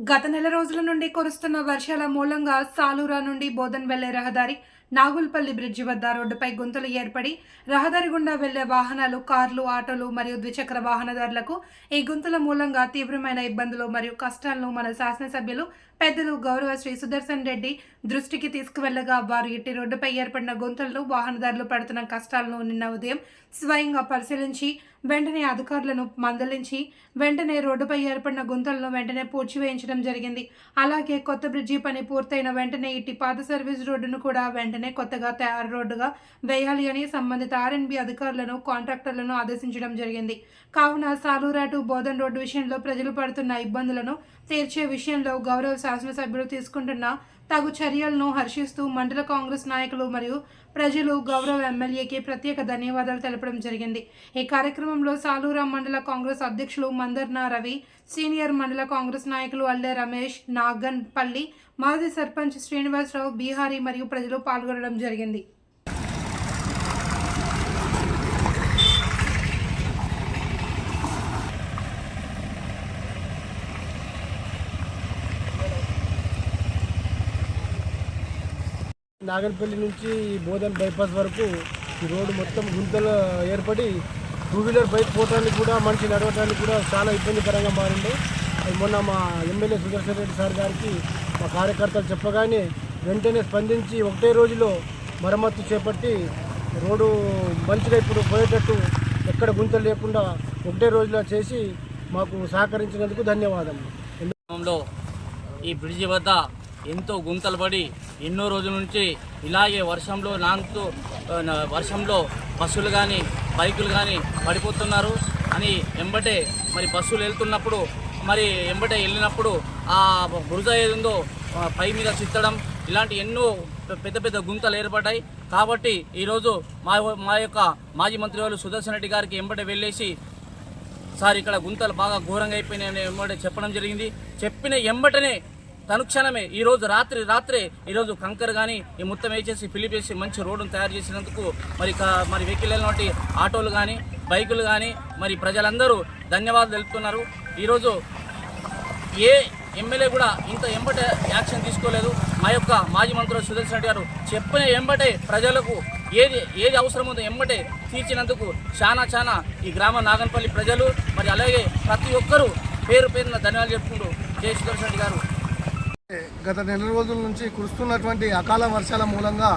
గత నెల రోజుల నుండి కురుస్తున్న వర్షాల మూలంగా సాలూరా నుండి బోధన్ వెళ్ళే రహదారి నాగుల్పల్లి బ్రిడ్జి వద్ద రోడ్డుపై గుంతలు ఏర్పడి రహదారి గుండా వెళ్ళే వాహనాలు కార్లు ఆటోలు మరియు ద్విచక్ర వాహనదారులకు ఈ గుంతల మూలంగా తీవ్రమైన ఇబ్బందులు మరియు కష్టాలను మన శాసనసభ్యులు పెద్దలు గౌరవ శ్రీ సుదర్శన్ రెడ్డి దృష్టికి తీసుకువెళ్ళగా వారు ఇట్టి రోడ్డుపై ఏర్పడిన గుంతలను వాహనదారులు పడుతున్న కష్టాలను నిన్న ఉదయం స్వయంగా పరిశీలించి వెంటనే అధికారులను మందలించి వెంటనే రోడ్డుపై ఏర్పడిన గుంతలను వెంటనే పూడ్చివేయించడం జరిగింది. అలాగే కొత్త బ్రిడ్జి పని పూర్తయిన వెంటనే ఇట్టి పాత సర్వీస్ రోడ్డును కూడా వెంటనే కొత్తగా తయారు రోడ్డుగా వేయాలి అని సంబంధిత ఆర్ఎన్బి అధికారులను కాంట్రాక్టర్లను ఆదేశించడం జరిగింది. కావున సాలూరా టు బోధన్ రోడ్డు విషయంలో ప్రజలు పడుతున్న ఇబ్బందులను తీర్చే విషయంలో గౌరవ శాసనసభ్యులు తీసుకుంటున్న తగు చర్యలను హర్షిస్తూ మండల కాంగ్రెస్ నాయకులు మరియు ప్రజలు గౌరవ ఎమ్మెల్యేకి ప్రత్యేక ధన్యవాదాలు తెలపడం జరిగింది. ఈ కార్యక్రమంలో సాలూరా మండల కాంగ్రెస్ అధ్యక్షులు మందర్నా రవి సీనియర్ మండల కాంగ్రెస్ నాయకులు అల్లె రమేష్ నాగన్ పల్లి మాజీ సర్పంచ్ శ్రీనివాసరావు బీహారీ మరియు ప్రజలు పాల్గొనడం జరిగింది. నాగన్పల్లి నుంచి బోధన్ బైపాస్ వరకు ఈ రోడ్డు మొత్తం గుంతలు ఏర్పడి టూ వీలర్ బైక్ పోవడానికి కూడా మనిషి నడవటానికి కూడా చాలా ఇబ్బందికరంగా మారింది. అది మొన్న మా ఎమ్మెల్యే సుదర్శన్ రెడ్డి సార్ గారికి మా కార్యకర్తలు చెప్పగానే వెంటనే స్పందించి ఒకటే రోజులో మరమ్మత్తు చేపట్టి రోడ్డు మంచిగా ఇప్పుడు పోయేటట్టు ఎక్కడ గుంతలు లేకుండా ఒకటే రోజులో చేసి మాకు సహకరించినందుకు ధన్యవాదాలు ఈ బ్రిడ్జి వద్ద ఎంతో గుంతలు పడి ఎన్నో రోజుల నుంచి ఇలాగే వర్షంలో నానుతూ వర్షంలో బస్సులు కానీ బైకులు కానీ పడిపోతున్నారు. అని ఎంబటే మరి బస్సులు వెళ్తున్నప్పుడు మరి ఎంబటే వెళ్ళినప్పుడు ఆ బురద ఏది పై మీద చిత్తడం ఇలాంటి ఎన్నో పెద్ద పెద్ద గుంతలు ఏర్పడ్డాయి. కాబట్టి ఈరోజు మా మా యొక్క మాజీ మంత్రి వాళ్ళు సుదర్శన్ రెడ్డి గారికి ఎంబటే వెళ్ళేసి సార్ ఇక్కడ గుంతలు బాగా ఘోరంగా అయిపోయినాయని ఎంబటే చెప్పడం జరిగింది. చెప్పిన ఎంబటనే తనుక్షణమే ఈ రోజు రాత్రి రాత్రే ఈరోజు కంకర్ కానీ ఈ మొత్తం వేసేసి ఫిలిప్ వేసి మంచి రోడ్డును తయారు చేసినందుకు మరి మరి వెహికల్ వెళ్ళినటువంటి ఆటోలు కానీ బైకులు కానీ మరి ప్రజలందరూ ధన్యవాదాలు తెలుపుతున్నారు. ఈరోజు ఏ ఎమ్మెల్యే కూడా ఇంత ఎంబటే యాక్షన్ తీసుకోలేదు. మా యొక్క మాజీ మంత్రులు సుదర్శన్ రెడ్డి గారు చెప్పిన ఎంబటే ప్రజలకు ఏది ఏది అవసరం ఉందో ఎంబటే తీర్చినందుకు చాలా చాలా ఈ గ్రామ నాగన్పల్లి ప్రజలు మరి అలాగే ప్రతి ఒక్కరూ పేరు పేరున ధన్యవాదాలు చెప్పుకుంటూ జయ సుదర్శన్ రెడ్డి గారు. గత నెల రోజుల నుంచి కురుస్తున్నటువంటి అకాల వర్షాల మూలంగా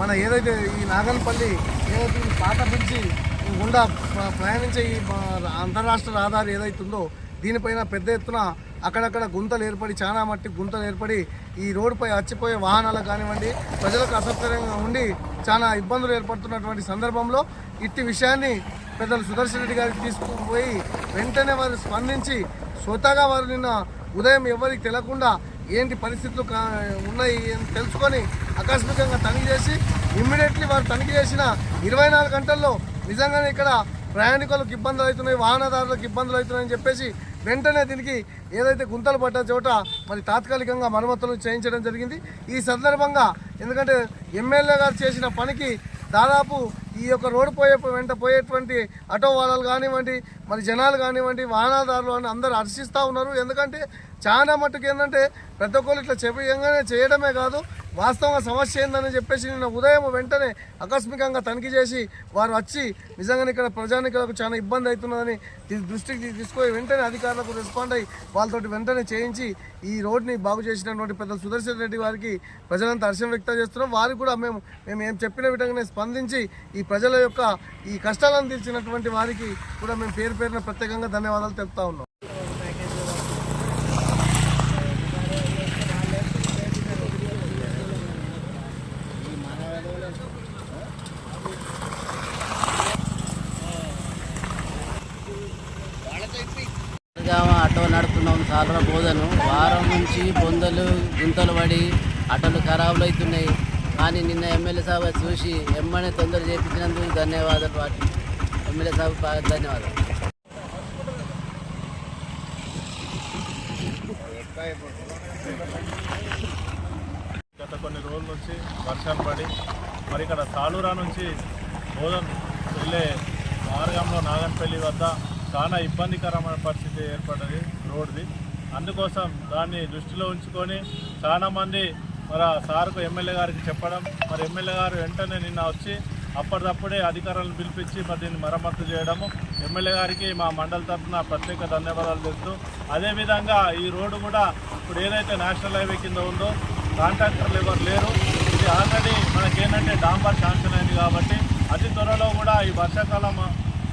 మన ఏదైతే ఈ నాగన్పల్లి ఏదైతే ఈ పాత గుండా ప్రయాణించే ఈ అంతర్రాష్ట్ర అంతరాష్ట్ర రహదారి ఏదైతుందో దీనిపైన పెద్ద ఎత్తున అక్కడక్కడ గుంతలు ఏర్పడి చాలా మట్టి గుంతలు ఏర్పడి ఈ రోడ్డుపై అచ్చిపోయే వాహనాలు కానివ్వండి ప్రజలకు అసౌకర్యంగా ఉండి చాలా ఇబ్బందులు ఏర్పడుతున్నటువంటి సందర్భంలో ఇట్టి విషయాన్ని పెద్దలు సుదర్శన్ రెడ్డి గారికి తీసుకుపోయి వెంటనే వారు స్పందించి స్వతహాగా వారు నిన్న ఉదయం ఎవరికి తెలియకుండా ఏంటి పరిస్థితులు కా- ఉన్నాయి అని తెలుసుకొని ఆకస్మికంగా తనిఖీ చేసి ఇమ్మీడియట్లీ వారు తనిఖీ చేసిన ఇరవై నాలుగు గంటల్లో నిజంగానే ఇక్కడ ప్రయాణికులకు ఇబ్బందులు అవుతున్నాయి వాహనదారులకు ఇబ్బందులు అవుతున్నాయని చెప్పేసి వెంటనే దీనికి ఏదైతే గుంతలు పడ్డ చోట మరి తాత్కాలికంగా మరమ్మతులు చేయించడం జరిగింది. ఈ సందర్భంగా ఎందుకంటే ఎమ్మెల్యే గారు చేసిన పనికి దాదాపు ఈ యొక్క రోడ్డు పోయే వెంట పోయేటువంటి ఆటో వాళ్ళలు కానివ్వండి మరి జనాలు కానివ్వండి వాహనదారులు అని అందరూ హర్షిస్తూ ఉన్నారు. ఎందుకంటే చాలా మట్టుకు ఏంటంటే ప్రతి ఒక్కరు ఇట్లా చెప్పగానే చేయడమే కాదు. వాస్తవంగా సమస్య ఏందని చెప్పేసి నిన్న ఉదయం వెంటనే ఆకస్మికంగా తనిఖీ చేసి వారు వచ్చి నిజంగానే ఇక్కడ ప్రజానికులకు చాలా ఇబ్బంది అవుతున్నదని దృష్టికి తీసుకొని వెంటనే అధికారులకు రెస్పాండ్ అయ్యి వాళ్ళతోటి వెంటనే చేయించి ఈ రోడ్ని బాగు చేసినటువంటి పెద్ద సుదర్శన్ రెడ్డి వారికి ప్రజలంతా హర్షం వ్యక్తం చేస్తున్నాం. వారికి కూడా మేము మేము ఏం చెప్పిన విధంగానే స్పందించి ఈ ప్రజల యొక్క ఈ కష్టాలను తీర్చినటువంటి వారికి కూడా మేము పేరు పేరున ప్రత్యేకంగా ధన్యవాదాలు తెలుపుతా ఉన్నాం. జామ ఆటో నడుపుతున్నాం చాలా బోధను. వారం నుంచి బొందలు గుంతలు పడి ఆటోలు ఖరాబులు అవుతున్నాయి. కానీ నిన్న ఎమ్మెల్యే సాబ్ చూసి ఎమ్మనే తొందర చేయించినందుకు ధన్యవాదాలు వాటి. ఎమ్మెల్యే సాబ్ బాగా ధన్యవాదాలు. గత కొన్ని రోజుల నుంచి వర్షాలు పడి మరి ఇక్కడ సాలూరా నుంచి బోధన్ వెళ్ళే మార్గంలో నాగన్పల్లి వద్ద చాలా ఇబ్బందికరమైన పరిస్థితి ఏర్పడ్డది రోడ్ది. అందుకోసం దాన్ని దృష్టిలో ఉంచుకొని చాలామంది మరి సార్కు ఎమ్మెల్యే గారికి చెప్పడం మరి ఎమ్మెల్యే గారు వెంటనే నిన్న వచ్చి అప్పటిదప్పుడే అధికారులను పిలిపించి మరి దీన్ని మరమ్మతు చేయడము. ఎమ్మెల్యే గారికి మా మండలి తరఫున ప్రత్యేక ధన్యవాదాలు తెలుస్తూ అదేవిధంగా ఈ రోడ్డు కూడా ఇప్పుడు ఏదైతే నేషనల్ హైవే కింద ఉందో కాంట్రాక్టర్లు ఎవరు లేరు. ఇది ఆల్రెడీ మనకేంటంటే డాంబర్ శాంక్షన్ అయింది కాబట్టి అతి త్వరలో కూడా ఈ వర్షాకాలం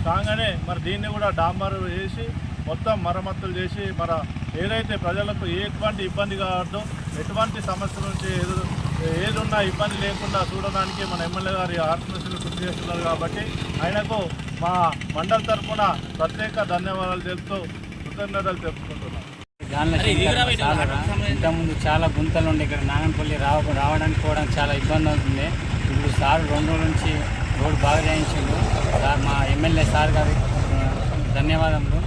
కాగానే మరి దీన్ని కూడా డాంబర్ వేసి మొత్తం మరమ్మతులు చేసి మన ఏదైతే ప్రజలకు ఎటువంటి ఇబ్బంది కావద్దో ఎటువంటి సమస్య నుంచి ఎదురు ఏదున్నా ఇబ్బంది లేకుండా చూడడానికి మన ఎమ్మెల్యే గారి ఆత్మశీలు కృషి చేస్తున్నారు కాబట్టి ఆయనకు మా మండల తరఫున ప్రత్యేక ధన్యవాదాలు తెలుపుతూ కృతజ్ఞతలు తెలుపుకుంటున్నాం. ఇంతకుముందు చాలా గుంతలు ఉండే ఇక్కడ నాగన్పల్లి రావ రావడానికి పోవడానికి చాలా ఇబ్బంది అవుతుంది. ఇప్పుడు సార్ రెండు రోజుల నుంచి రోడ్డు బాగా చేయించిండు. సార్ మా ఎమ్మెల్యే సార్ గారి ధన్యవాదములు.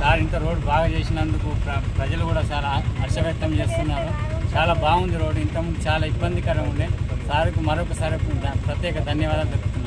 సార్ ఇంత రోడ్డు బాగా చేసినందుకు ప్ర- ప్రజలు కూడా చాలా హర్షవ్యక్తం చేస్తున్నారు. చాలా బాగుంది రోడ్డు ఇంతకుముందు చాలా ఇబ్బందికరంగా ఉండే. సార్కు మరొకసారి ప్రత్యేక ధన్యవాదాలు తెలుపుతున్నాను